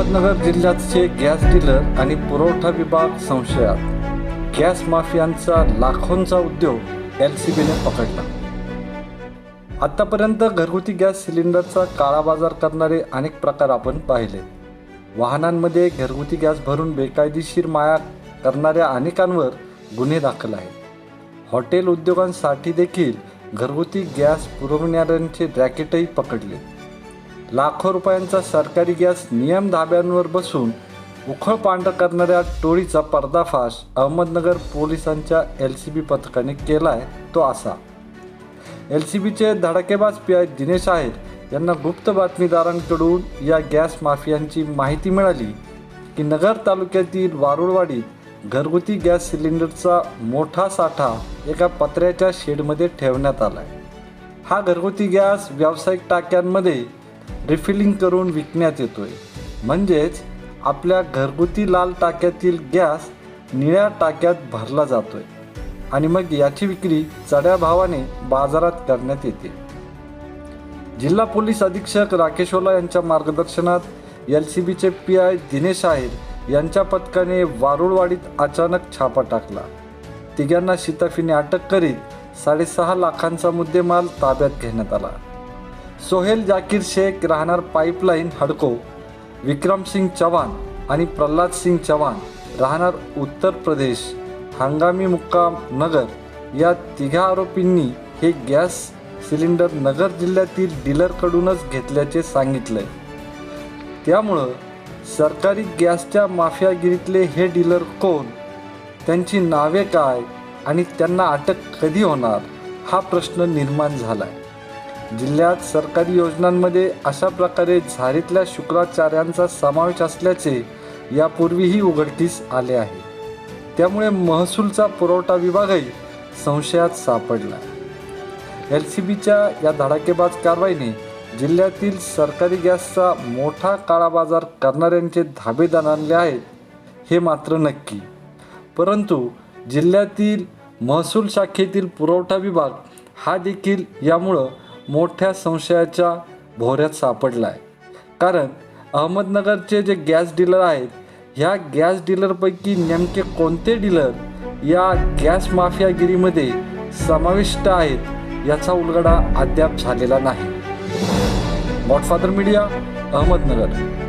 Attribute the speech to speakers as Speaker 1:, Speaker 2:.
Speaker 1: अहमदनगर जिल्ह्याचे gas dealer आणि पुरवठा विभाग संशयात. गॅस माफियांचा लाखोंचा उद्योग एल सी बीने पकडला. आतापर्यंत घरगुती गॅस सिलेंडरचा काळा बाजार करणारे अनेक प्रकार आपण पाहिले. वाहनांमध्ये घरगुती गॅस भरून बेकायदेशीर माया करणाऱ्या अनेकांवर गुन्हे दाखल आहेत. हॉटेल उद्योगांसाठी देखील घरगुती गॅस पुरवणाऱ्यांचे रॅकेटही पकडले. लाखो रुपयांचा सरकारी गॅस नियम धाब्यांवर बसून उखळ पांढर करणाऱ्या टोळीचा पर्दाफाश अहमदनगर पोलिसांच्या एल सी बी पथकाने केला आहे तो असा. एल सी बीचे धडाकेबाज पी आय दिनेश आहेर यांना गुप्त बातमीदारांकडून या गॅस माफियांची माहिती मिळाली की नगर तालुक्यातील वारुळवाडीत घरगुती गॅस सिलेंडरचा मोठा साठा एका पत्र्याच्या शेडमध्ये ठेवण्यात आला आहे हा घरगुती गॅस व्यावसायिक टाक्यांमध्ये रिफिलिंग करून विकण्यात येतोय. म्हणजेच आपल्या घरगुती लाल टाक्यातील गॅस निळ्या टाक्यात भरला जातोय आणि मग याची विक्री चढ्या भावाने बाजारात करण्यात येते. जिल्हा पोलीस अधीक्षक राकेशोला यांच्या मार्गदर्शनात एल सी बीचे पी आय दिनेश आहेर यांच्या पथकाने वारुळवाडीत अचानक छापा टाकला. तिघांना शिताफीने अटक करीत साडेसहा लाखांचा मुद्देमाल ताब्यात घेण्यात आला. सोहेल जाकीर शेख राहणार पाईपलाईन हडको विक्रम सिंग चव्हाण आणि प्रल्हाद सिंग चव्हाण राहणार उत्तर प्रदेश हंगामी मुक्काम नगर या तिघा आरोपींनी हे गॅस सिलेंडर नगर जिल्ह्यातील डीलरकडूनच घेतल्याचे सांगितलंय. त्यामुळं सरकारी गॅसच्या माफियागिरीतले हे डीलर कोण? त्यांची नावे काय? आणि त्यांना अटक कधी होणार? हा प्रश्न निर्माण झाला आहे जिल्ह्यात सरकारी योजनांमध्ये अशा प्रकारे झारीतल्या शुक्राचार्यांचा समावेश असल्याचे यापूर्वीही उघडकीस आले आहे. त्यामुळे महसूलचा पुरवठा विभागही संशयात सापडला. एल सी बीच्या या धडाकेबाज कारवाईने जिल्ह्यातील सरकारी गॅसचा मोठा काळाबाजार करणाऱ्यांचे धाबे दणाणले आहेत हे मात्र नक्की. परंतु जिल्ह्यातील महसूल शाखेतील पुरवठा विभाग हा देखील यामुळं मोठ्या संशयाच्या भोऱ्यात सापडला आहे कारण अहमदनगरचे जे गॅस डीलर आहेत ह्या गॅस डीलरपैकी नेमके कोणते डीलर या गॅस माफियागिरीमध्ये समाविष्ट आहेत याचा उलगडा अद्याप झालेला नाही. Godfather Media Ahmednagar.